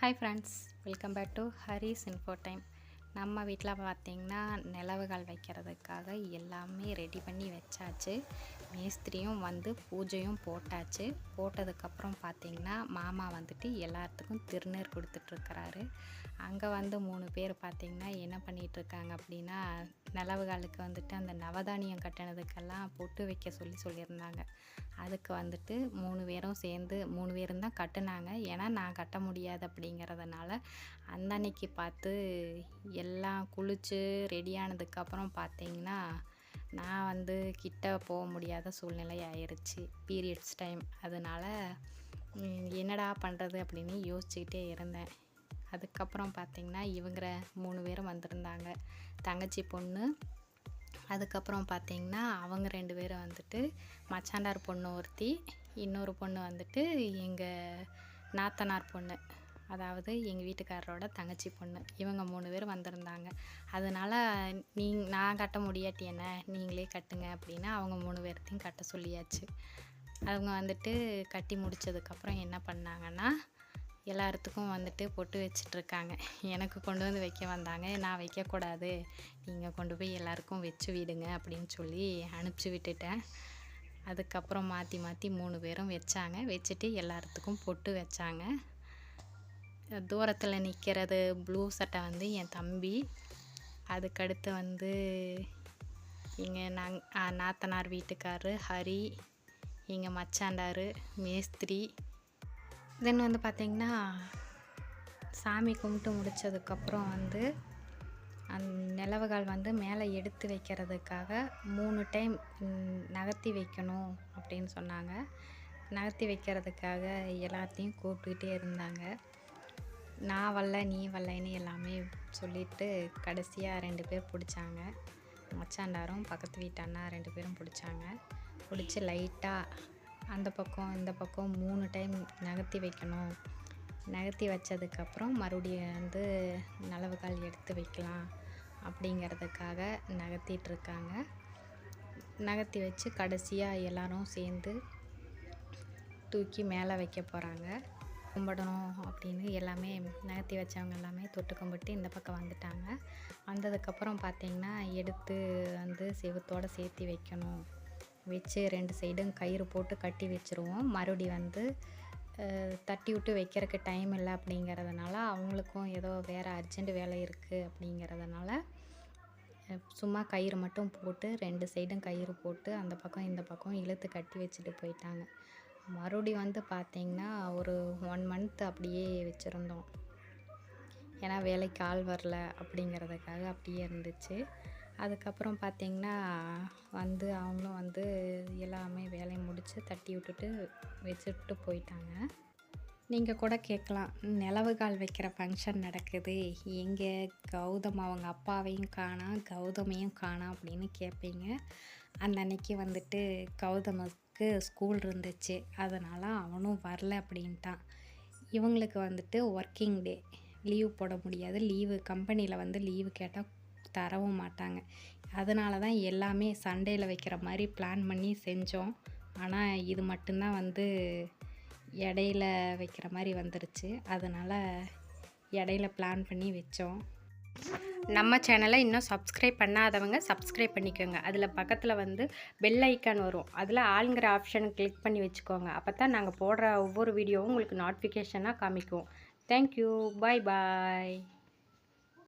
Hi friends welcome back to Haris info time நம்ம வீட்டில் பார்த்திங்கன்னா நிலவுகள் வைக்கிறதுக்காக எல்லாமே ரெடி பண்ணி வச்சாச்சு. மேஸ்திரியும் வந்து பூஜையும் போட்டாச்சு. போட்டதுக்கப்புறம் பார்த்திங்கன்னா மாமா வந்துட்டு எல்லாத்துக்கும் திருநீர் கொடுத்துட்ருக்கிறாரு. அங்கே வந்து மூணு பேர் பார்த்திங்கன்னா என்ன பண்ணிகிட்ருக்காங்க அப்படின்னா நிலவுகளுக்கு வந்துட்டு அந்த நவதானியம் கட்டினதுக்கெல்லாம் பொட்டு வைக்க சொல்லி சொல்லியிருந்தாங்க. அதுக்கு வந்துட்டு மூணு பேரும் சேர்ந்து மூணு பேரும் தான் கட்டினாங்க. ஏன்னா நான் கட்ட முடியாது அப்படிங்கிறதுனால அந்த அன்னைக்கு பார்த்து எல்லாம் குளித்து ரெடி ஆனதுக்கப்புறம் நான் வந்து கிட்ட போக முடியாத சூழ்நிலை ஆயிடுச்சு பீரியட்ஸ் டைம் அதனால் என்னடா பண்ணுறது அப்படின்னு யோசிச்சுக்கிட்டே இருந்தேன். அதுக்கப்புறம் பார்த்தீங்கன்னா இவங்கிற மூணு பேரும் வந்திருந்தாங்க. தங்கச்சி பொண்ணு. அதுக்கப்புறம் பார்த்தீங்கன்னா அவங்க ரெண்டு பேரும் வந்துட்டு மச்சாண்டார் பொண்ணு ஒருத்தி இன்னொரு பொண்ணு வந்துட்டு எங்கள் நாத்தனார் பொண்ணு. அதாவது எங்கள் வீட்டுக்காரரோட தங்கச்சி பொண்ணு. இவங்க மூணு பேர் வந்திருந்தாங்க. அதனால் நீ நான் கட்ட முடியாட்டி என்ன? நீங்களே கட்டுங்க அப்படின்னா அவங்க மூணு பேர்த்தையும் கட்ட சொல்லியாச்சு. அவங்க வந்துட்டு கட்டி முடிச்சதுக்கப்புறம் என்ன பண்ணாங்கன்னா எல்லாத்துக்கும் வந்துட்டு பொட்டு வச்சிட்ருக்காங்க. எனக்கு கொண்டு வந்து வைக்க வந்தாங்க. நான் வைக்கக்கூடாது. நீங்கள் கொண்டு போய் எல்லாருக்கும் வச்சு விடுங்க அப்படின்னு சொல்லி அனுப்பிச்சி விட்டுட்டேன். அதுக்கப்புறம் மாற்றி மாற்றி மூணு பேரும் வச்சாங்க. வச்சுட்டு எல்லாத்துக்கும் பொட்டு வச்சாங்க. தூரத்தில் நிற்கிறது ப்ளூ சட்டை வந்து என் தம்பி. அதுக்கடுத்து வந்து இங்கே நாங் நாத்தனார் வீட்டுக்காரரு ஹரி இங்கே மச்சாண்டார் மேஸ்திரி. தென் வந்து பார்த்திங்கன்னா சாமி கும்பிட்டு முடித்ததுக்கப்புறம் வந்து அந்த நிலவுகள் வந்து மேலே எடுத்து வைக்கிறதுக்காக மூணு டைம் நகர்த்தி வைக்கணும் அப்படின்னு சொன்னாங்க. நகர்த்தி வைக்கிறதுக்காக எல்லாத்தையும் கூப்பிட்டுக்கிட்டே இருந்தாங்க. நான் வரல நீ வரலன்னு எல்லாமே சொல்லிட்டு கடைசியாக ரெண்டு பேர் பிடிச்சாங்க. மச்சாண்டாரும் பக்கத்து வீட்டு அண்ணா ரெண்டு பேரும் பிடிச்சாங்க. பிடிச்சி லைட்டாக அந்த பக்கம் இந்த பக்கம் மூணு டைம் நகர்த்தி வைக்கணும். நகர்த்தி வச்சதுக்கப்புறம் மறுபடியும் வந்து நலவுகால் எடுத்து வைக்கலாம் அப்படிங்கிறதுக்காக நகர்த்திட்டுருக்காங்க நகர்த்தி வச்சு கடைசியாக எல்லோரும் சேர்ந்து தூக்கி மேலே வைக்க போகிறாங்க கும்பிடணும் அப்படின்னு எல்லாமே நகர்த்தி வச்சவங்க எல்லாமே தொட்டு கும்பிட்டு இந்த பக்கம் வந்துட்டாங்க. வந்ததுக்கப்புறம் பார்த்தீங்கன்னா எடுத்து வந்து செவுத்தோடு சேர்த்தி வைக்கணும். வச்சு ரெண்டு சைடும் கயிறு போட்டு கட்டி வச்சுருவோம். மறுபடி வந்து தட்டி விட்டு வைக்கிறதுக்கு டைம் இல்லை அப்படிங்கிறதுனால அவங்களுக்கும் ஏதோ வேறு அர்ஜெண்ட் வேலை இருக்குது அப்படிங்கிறதுனால சும்மா கயிறு மட்டும் போட்டு ரெண்டு சைடும் கயிறு போட்டு அந்த பக்கம் இந்த பக்கம் இழுத்து கட்டி வச்சுட்டு போயிட்டாங்க. மறுபடி வந்து பார்த்திங்கன்னா ஒரு ஒன் மந்த் அப்படியே வச்சுருந்தோம். ஏன்னா வேலைக்கு ஆள் வரல அப்படிங்கிறதுக்காக அப்படியே இருந்துச்சு. அதுக்கப்புறம் பார்த்திங்கன்னா வந்து அவங்களும் வந்து எல்லாமே வேலையை முடித்து தட்டி விட்டுட்டு வச்சுட்டு போயிட்டாங்க. நீங்கள் கூட கேட்கலாம். நிலவுகால் வைக்கிற ஃபங்க்ஷன் நடக்குது. எங்கே கௌதம் அவங்க அப்பாவையும் காணா கௌதமையும் காணா அப்படின்னு கேட்பீங்க அந்த அன்னைக்கு வந்துட்டு அவனுக்கு ஸ்கூல் இருந்துச்சு. அதனால் அவனும் வரல அப்படின்ட்டான். இவங்களுக்கு வந்துட்டு ஒர்க்கிங் டே லீவ் போட முடியாது. லீவு கம்பெனியில் வந்து லீவு கேட்டால் தரவும் மாட்டாங்க. அதனால தான் எல்லாமே சண்டேயில் வைக்கிற மாதிரி பிளான் பண்ணி செஞ்சோம். ஆனால் இது மட்டும்தான் வந்து இடையில வைக்கிற மாதிரி வந்துருச்சு. அதனால் இடையில பிளான் பண்ணி வச்சோம். நம்ம சேனலை இன்னும் சப்ஸ்கிரைப் பண்ணாதவங்க சப்ஸ்கிரைப் பண்ணிக்கோங்க. அதில் பக்கத்தில் வந்து பெல் ஐக்கான் வரும். அதில் ஆளுங்கிற ஆப்ஷனை கிளிக் பண்ணி வச்சுக்கோங்க. அப்போ தான் நாங்கள் போடுற ஒவ்வொரு வீடியோவும் உங்களுக்கு நோட்டிஃபிகேஷனாக காமிக்கும். தேங்க்யூ பாய் பாய்